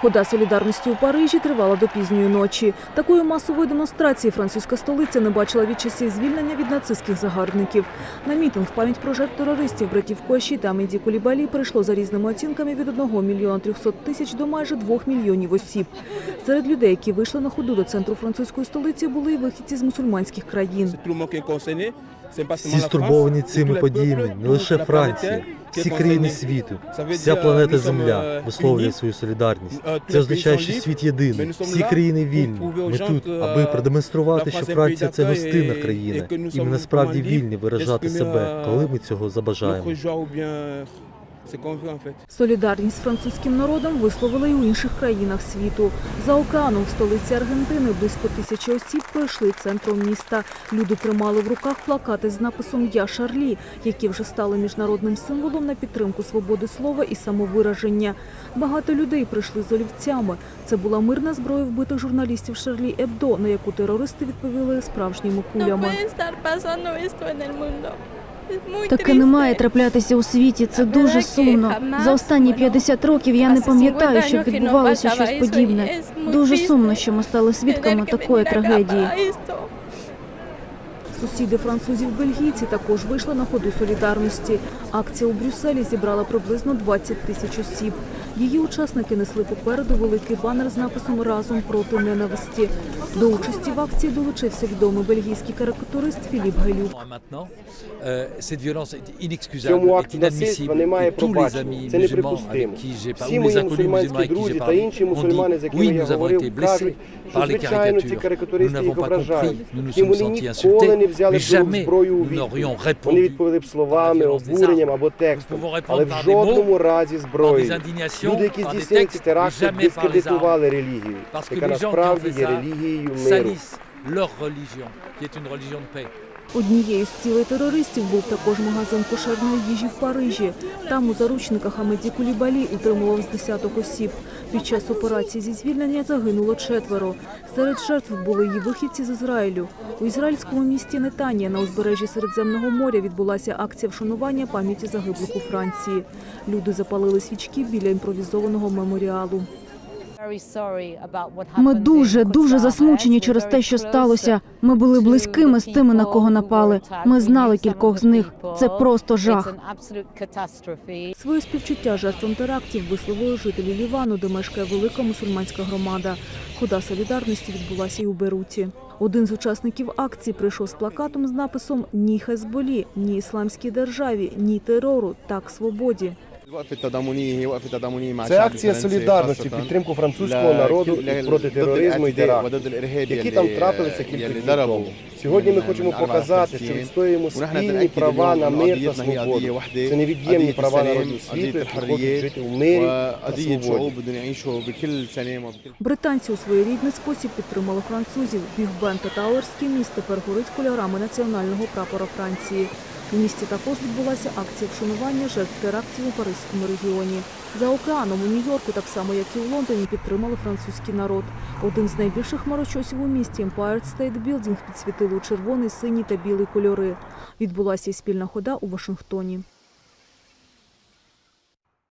Хода солідарності у Парижі тривала до пізньої ночі. Такої масової демонстрації французька столиця не бачила від часів звільнення від нацистських загарбників. На мітинг в пам'ять про жертв терористів братів Коші та Меді Кулібалі прийшло за різними оцінками від 1 мільйона 300 тисяч до майже 2 мільйонів осіб. Серед людей, які вийшли на ходу до центру французької столиці, були й вихідці з мусульманських країн. Всі стурбовані цими подіями, не лише Франція, всі країни світу, вся планета Земля висловлює свою солідарність. Це означає, що світ єдиний, всі країни вільні. Ми тут, аби продемонструвати, що Франція це гостинна країна, і ми насправді вільні виражати себе, коли ми цього забажаємо. Солідарність з французьким народом висловили й у інших країнах світу. За океаном в столиці Аргентини близько тисячі осіб пройшли центром міста. Люди тримали в руках плакати з написом Я Шарлі, які вже стали міжнародним символом на підтримку свободи слова і самовираження. Багато людей прийшли з олівцями. Це була мирна зброя вбитих журналістів Шарлі Ебдо, на яку терористи відповіли справжніми кулями. Таке не має траплятися у світі. Це дуже сумно. За останні 50 років я не пам'ятаю, щоб відбувалося щось подібне. Дуже сумно, що ми стали свідками такої трагедії. Сусіди французів-бельгійці також вийшли на ходу солідарності. Акція у Брюсселі зібрала приблизно 20 тисяч осіб. Її учасники несли попереду великий банер з написом Разом проти ненависті. До участі в акції долучився відомий бельгійський карикатурист Філіп Гелюк. В цьому акті насильства немає пробачення. Це неприпустимо. Всі мої мусульманські друзі та інші мусульмани, з якими я говорив, кажуть, що звичайно ці карикатуристи їх ображають. sommes вони ніколи не взяли б зброю у відповідь. Вони відповіли б словами, обуренням або текстом, але в жодному разі зброєю. des indignations, Люди, які par des здійснюють ці textes, теракти, mais jamais par les дискредитували релігію, Parce que яка les gens qui ont насправді fait є ça релігією миру. salissent leur religion, qui est une religion de paix. Однією з цілей терористів був також магазин кошерної їжі в Парижі. Там у заручниках Амеді Кулібалі утримував з десяток осіб. Під час операції зі звільнення загинуло четверо. Серед жертв були її вихідці з Ізраїлю. У ізраїльському місті Нетанія на узбережжі Середземного моря відбулася акція вшанування пам'яті загиблих у Франції. Люди запалили свічки біля імпровізованого меморіалу. Ми дуже дуже засмучені через те, що сталося. Ми були близькими з тими, на кого напали. Ми знали кількох з них. Це просто жах. Своє співчуття жертвам терактів висловили жителі Лівану, де мешкає велика мусульманська громада. Хода солідарності відбулася і у Беруті. Один з учасників акції прийшов з плакатом з написом Ні Хезболі, ні ісламській державі, ні терору, так свободі. Це акція солідарності підтримку французького народу проти тероризму і теракту, які там трапилися кілька днів тому. Сьогодні ми хочемо показати, що відстоюємо спільні права на мир та свободу. Це невід'ємні права народів світу, які хочуть жити в мирі та свободі. Британці у своєрідний спосіб підтримали французів. Бігбен та Тауерський міст тепер горить кольорами національного прапора Франції. У місті також відбулася акція вшанування жертв терактів у Паризькому регіоні. За океаном у Нью-Йорку, так само як і в Лондоні, підтримали французький народ. Один з найбільших марочосів у місті Empire State Building підсвітили у червоний, синій та білий кольори. Відбулася і спільна хода у Вашингтоні.